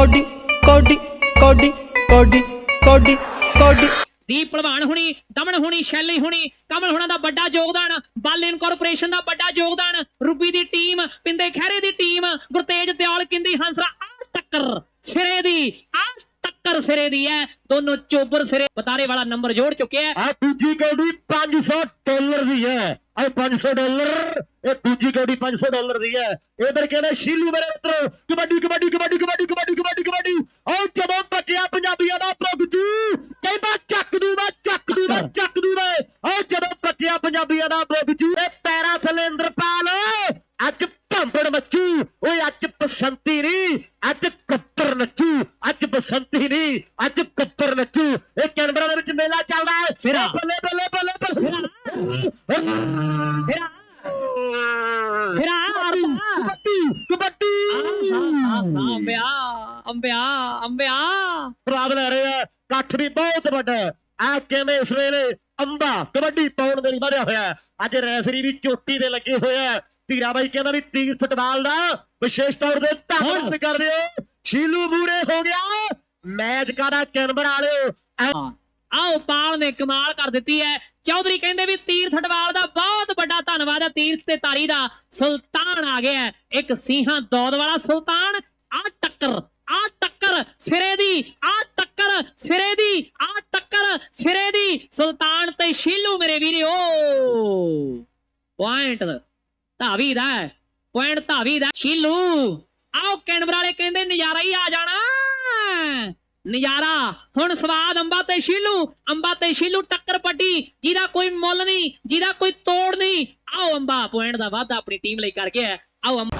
Cody ਕੋਡੀ ਕੋਡੀ ਕੋਡੀ ਕੋਡੀ ਕੋਡੀ। ਦੀਪ ਭਲਵਾਨ ਹੁਣੀ ਦਮਨ ਹੁਣੀ ਸ਼ੈਲੀ ਹੁਣੀ ਕਮਲ ਹੁਣਾਂ ਦਾ ਵੱਡਾ ਯੋਗਦਾਨ ਬਲ ਇਨਕੋਰਪੋਰੇਸ਼ਨ ਦਾ ਵੱਡਾ ਯੋਗਦਾਨ ਰੂਬੀ ਦੀ ਟੀਮ ਪਿੰਦੇ ਖਹਿਰੇ ਦੀ ਟੀਮ ਗੁਰਤੇਜ ਦਿਆਲ ਕਿੰਦੀ ਹੰਸਰਾ ਆ ਟੱਕਰ ਸਿਰੇ ਦੀ ਆ ਟੱਕਰ ਸਿਰੇ ਦੀ ਹੈ ਦੋਨੋਂ ਚੋਬਰ ਸਿਰੇ ਬਤਾਰੇ ਵਾਲਾ ਨੰਬਰ ਜੋੜ ਚੁੱਕਿਆ ਹੈ ਆ ਦੂਜੀ ਕੌਡੀ 500 ਡਾਲਰ ਦੀ ਹੈ ਆ 500 ਡਾਲਰ ਇਹ ਦੂਜੀ ਕੌਡੀ 500 ਡਾਲਰ ਦੀ ਹੈ ਇਧਰ ਕਹਿੰਦੇ ਸ਼ੀਲੂ ਮੇਰੇ ਮਿੱਤਰੋ ਕਬੱਡੀ ਕਬੱਡੀ ਕਬੱਡੀ ਕਬੱਡੀ ਪੰਜਾਬੀਆਂ ਦਾ ਪ੍ਰਭੂ ਇਹ ਪੈਰਾ ਥੱਲੇ ਅੰਦਰਪਾਲ ਅੱਜ ਭੰਬੜ ਮੱਚੂ ਓਏ ਅੱਜ ਬਸੰਤੀ ਨਹੀਂ ਅੱਜ ਕੱਤਰ ਨੱਚੂ ਅੱਜ ਬਸੰਤੀ ਨਹੀਂ ਅੱਜ ਕੱਤਰ ਨੱਚੂ। ਇਹ ਕੈਨਬਰਾ ਦੇ ਵਿੱਚ ਮੇਲਾ ਚੱਲਦਾ ਹੈ। ਸਿਰਾ। ਬੱਲੇ ਬੱਲੇ ਬੱਲੇ ਫਿਰਾ ਫਿਰਾ ਕਬੱਡੀ ਕਬੱਡੀ ਅੰਬਿਆ ਅੰਬਿਆ ਅੰਬਿਆ। ਸਵਾਦ ਲੈ ਰਹੇ ਆ। ਕੱਠ ਵੀ ਬਹੁਤ ਵੱਡਾ। ਆ ਕਹਿੰਦੇ ਇਸ ਵੇਲੇ ਅੰਬਾ ਕਬੱਡੀ ਪਾਉਣ ਦੇ ਲਈ ਵਧਿਆ ਹੋਇਆ। ਅੱਜ ਰੈਫਰੀ ਵੀ ਚੋਟੀ ਦੇ ਲੱਗੇ ਹੋਇਆ ਹੈ। ਧੀਰਾ ਬਾਈ ਕਹਿੰਦਾ ਵੀ ਤੀਰ ਫੁੱਟਬਾਲ ਦਾ ਵਿਸ਼ੇਸ਼ ਤੌਰ ਤੇ ਧੰਨਵਾਦ ਕਰਦੇ ਹੋ। ਸ਼ੀਲੂ ਮੂਰੇ ਹੋ ਗਿਆ। ਮੈਚ ਕਾਦਾ ਕੈਨਬਰ ਵਾਲਿਓ ਆਓ ਪਾਲ ਨੇ ਕਮਾਲ ਕਰ ਦਿੱਤੀ ਹੈ। ਚੌਧਰੀ ਕਹਿੰਦੇ ਵੀ ਤੀਰ ਠਟਵਾਲ ਦਾ ਬਹੁਤ ਵੱਡਾ ਧੰਨਵਾਦ ਹੈ ਤੀਰ ਤੇ ਤਾਰੀ ਦਾ ਸੁਲਤਾਨ ਆ ਗਿਆ। ਇੱਕ ਸਿੰਘਾਂ ਦੌਦ ਵਾਲਾ ਸੁਲਤਾਨ। ਆ ਟੱਕਰ ਆ ਟੱਕਰ ਸਿਰੇ ਦੀ ਆ ਟੱਕਰ ਸਿਰੇ ਦੀ ਆ ਟੱਕਰ ਸਿਰੇ ਦੀ ਸੁਲਤਾਨ ਤੇ ਸ਼ੀਲੂ ਮੇਰੇ ਵੀਰੋ। ਪੁਆਇੰਟ ਧਾਵੀ ਦਾ ਪੁਆਇੰਟ ਧਾਵੀ ਦਾ ਸ਼ੀਲੂ। ਆਓ ਕੈਨਬਰਾ ਵਾਲੇ ਕਹਿੰਦੇ ਨਜ਼ਾਰਾ ਹੀ ਆ ਜਾਣਾ। ਨਜ਼ਾਰਾ। ਹੁਣ ਸਵਾਦ ਅੰਬਾ ਤੇ ਸ਼ੀਲੂ। ਅੰਬਾ ਤੇ ਸ਼ੀਲੂ ਟੱਕਰ ਪੱਟੀ। ਜਿਹਦਾ ਕੋਈ ਮੁੱਲ ਨਹੀਂ, ਜਿਹਦਾ ਕੋਈ ਤੋੜ ਨਹੀਂ। ਆਓ ਅੰਬਾ ਪੁਆਇੰਟ ਦਾ ਵਾਅਦਾ ਆਪਣੀ ਟੀਮ ਲਈ ਕਰਕੇ ਆਓ ਅੰਬਾ।